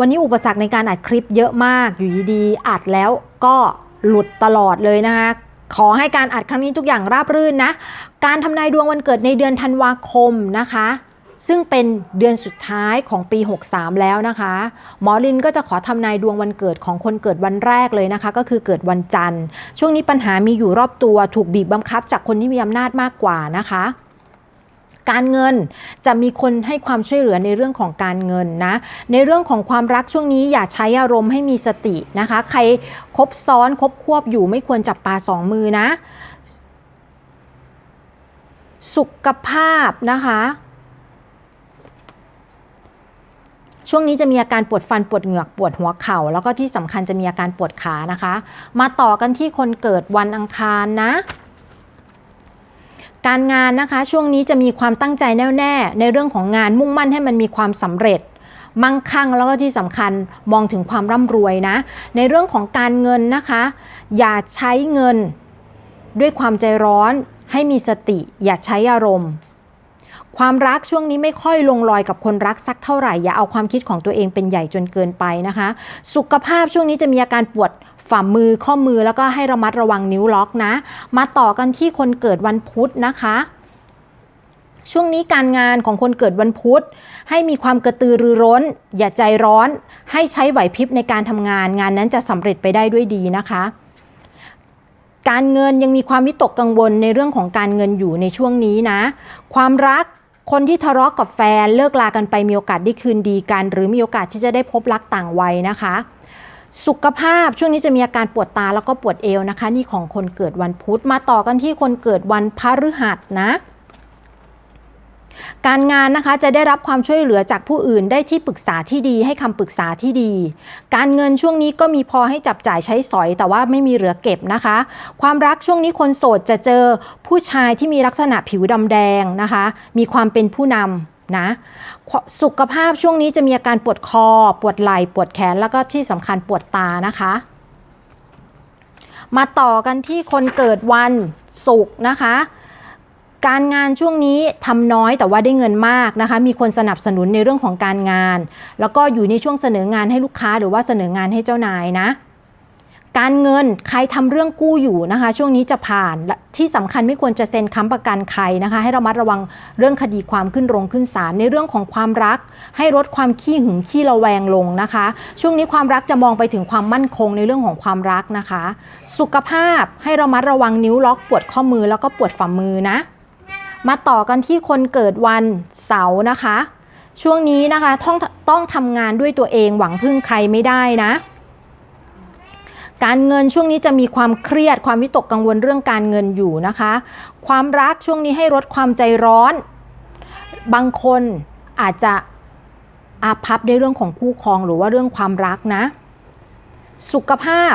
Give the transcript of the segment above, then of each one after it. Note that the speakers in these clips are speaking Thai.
วันนี้อุปสรรคในการอัดคลิปเยอะมากอยู่ดีๆอัดแล้วก็หลุดตลอดเลยนะคะขอให้การอัดครั้งนี้ทุกอย่างราบรื่นนะ การทำนายดวงวันเกิดในเดือนธันวาคมนะคะ ซึ่งเป็นเดือนสุดท้ายของปี 63 แล้วนะคะ หมอลินก็จะขอทำนายดวงวันเกิดของคนเกิดวันแรกเลยนะคะ ก็คือเกิดวันจันทร์ ช่วงนี้ปัญหามีอยู่รอบตัวถูกบีบบังคับจากคนที่มีอำนาจมากกว่านะคะ การเงินจะมีคนให้ความช่วยเหลือในเรื่องของการเงินนะ ในเรื่องของความรักช่วงนี้อย่าใช้อารมณ์ให้มีสตินะคะ ใครคบซ้อนคบควบอยู่ไม่ควรจับปลาสองมือนะ สุขภาพนะคะช่วงนี้จะมีอาการปวดฟันปวดเหงือกปวดหัวเข่า แล้วก็ที่สำคัญจะมีอาการปวดขานะคะ มาต่อกันที่คนเกิดวันอังคารนะ การงานนะคะ ช่วงนี้จะมีความตั้งใจแน่วแน่ ในเรื่องของงานมุ่งมั่นให้มันมีความสำเร็จ มั่งคั่งแล้วก็ที่สำคัญมองถึงความร่ำรวยนะ ในเรื่องของการเงินนะคะ อย่าใช้เงินด้วยความใจร้อนให้มีสติ อย่าใช้อารมณ์ ความรักช่วงนี้ไม่ค่อยลงรอยกับคนรักสักเท่าไหร่ อย่าเอาความคิดของตัวเองเป็นใหญ่จนเกินไปนะคะ สุขภาพช่วงนี้จะมีอาการปวดฝ่ามือข้อมือแล้วก็ให้ระมัดระวังนิ้วล็อกนะ มาต่อกันที่คนเกิดวันพุธนะคะ ช่วงนี้การงานของคนเกิดวันพุธ ให้มีความกระตือรือร้น อย่าใจร้อน ให้ใช้ไหวพริบในการทำงาน งานนั้นจะสำเร็จไปได้ด้วยดีนะคะการเงินยังมีความวิตกกังวลในเรื่องของการเงินอยู่ในช่วงนี้นะ ความรัก คนที่ทะเลาะกับแฟนเลิกลากันไปมีโอกาสได้คืนดีกัน หรือมีโอกาสที่จะได้พบรักต่างวัยนะคะ สุขภาพช่วงนี้จะมีอาการปวดตาแล้วก็ปวดเอวนะคะ นี่ของคนเกิดวันพุธมาต่อกันที่คนเกิดวันพฤหัสนะ การงานนะคะจะได้รับความช่วยเหลือจากผู้อื่นได้ที่ปรึกษาที่ดีให้คำปรึกษาที่ดี การเงินช่วงนี้ก็มีพอให้จับจ่ายใช้สอย แต่ว่าไม่มีเหลือเก็บนะคะ ความรักช่วงนี้คนโสดจะเจอผู้ชายที่มีลักษณะผิวดำแดงนะคะ มีความเป็นผู้นำนะสุขภาพช่วงนี้จะมีอาการปวดคอ ปวดไหล่ปวดแขนแล้วก็ที่สำคัญปวดตานะคะ มาต่อกันที่คนเกิดวันศุกร์นะคะ การงานช่วงนี้ทำน้อยแต่ว่าได้เงินมากนะคะ มีคนสนับสนุนในเรื่องของการงาน แล้วก็อยู่ในช่วงเสนองานให้ลูกค้าหรือว่าเสนองานให้เจ้านายนะ การเงินใครทำเรื่องกู้อยู่นะคะ ช่วงนี้จะผ่านที่สำคัญไม่ควรจะเซ็นค้ำประกันใครนะคะ ให้ระมัดระวังเรื่องคดีความขึ้นโรงขึ้นศาลในเรื่องของความรัก ให้ลดความขี้หึงขี้ระแวงลงนะคะ ช่วงนี้ความรักจะมองไปถึงความมั่นคงในเรื่องของความรักนะคะ สุขภาพให้ระมัดระวังนิ้วล็อกปวดข้อมือแล้วก็ปวดฝ่ามือนะ มาต่อกันที่คนเกิดวันเสาร์นะคะ ช่วงนี้นะคะต้องต้องทำงานด้วยตัวเองหวังพึ่งใครไม่ได้นะ การเงินช่วงนี้จะมีความเครียดความวิตกกังวลเรื่องการเงินอยู่นะคะ ความรักช่วงนี้ให้ลดความใจร้อน บางคนอาจจะอาภัพในเรื่องของคู่ครองหรือว่าเรื่องความรักนะ สุขภาพ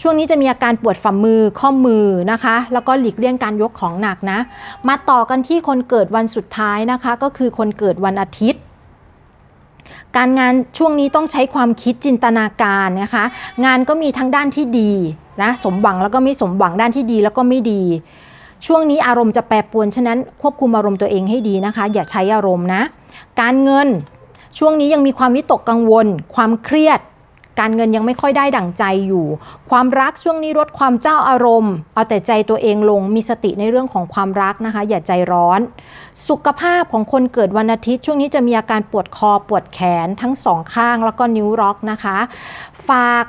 ช่วงนี้จะมีอาการปวดฝ่ามือข้อมือนะคะ แล้วก็หลีกเลี่ยงการยกของหนักนะ มาต่อกันที่คนเกิดวันสุดท้ายนะคะ ก็คือคนเกิดวันอาทิตย์การงานช่วงนี้ต้องใช้ความคิดจินตนาการนะคะ งานก็มีทั้งด้านที่ดีนะสมหวังแล้วก็ไม่สมหวังด้านที่ดีแล้วก็ไม่ดี ช่วงนี้อารมณ์จะแปรปรวนฉะนั้นควบคุมอารมณ์ตัวเองให้ดีนะคะ อย่าใช้อารมณ์นะ การเงินช่วงนี้ยังมีความวิตกกังวล ความเครียด การเงินยังไม่ค่อยได้ดั่งใจอยู่ ความรักช่วงนี้ลดความเจ้าอารมณ์ เอาแต่ใจตัวเองลงมีสติในเรื่องของความรักนะคะ อย่าใจร้อน สุขภาพของคนเกิดวันอาทิตย์ ช่วงนี้จะมีอาการปวดคอปวดแขนทั้งสองข้างแล้วก็นิ้วล็อกนะคะ ฝาก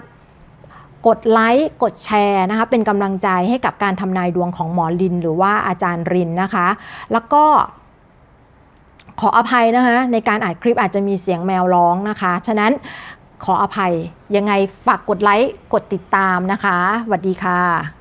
กดไลค์ กดแชร์นะคะ เป็นกำลังใจให้กับการทำนายดวงของหมอลิน หรือว่าอาจารย์รินนะคะ แล้วก็ขออภัยนะคะ ในการอัดคลิปอาจจะมีเสียงแมวร้องนะคะ ฉะนั้น ขออภัย ยังไงฝากกดไลค์ กดติดตามนะคะสวัสดีค่ะ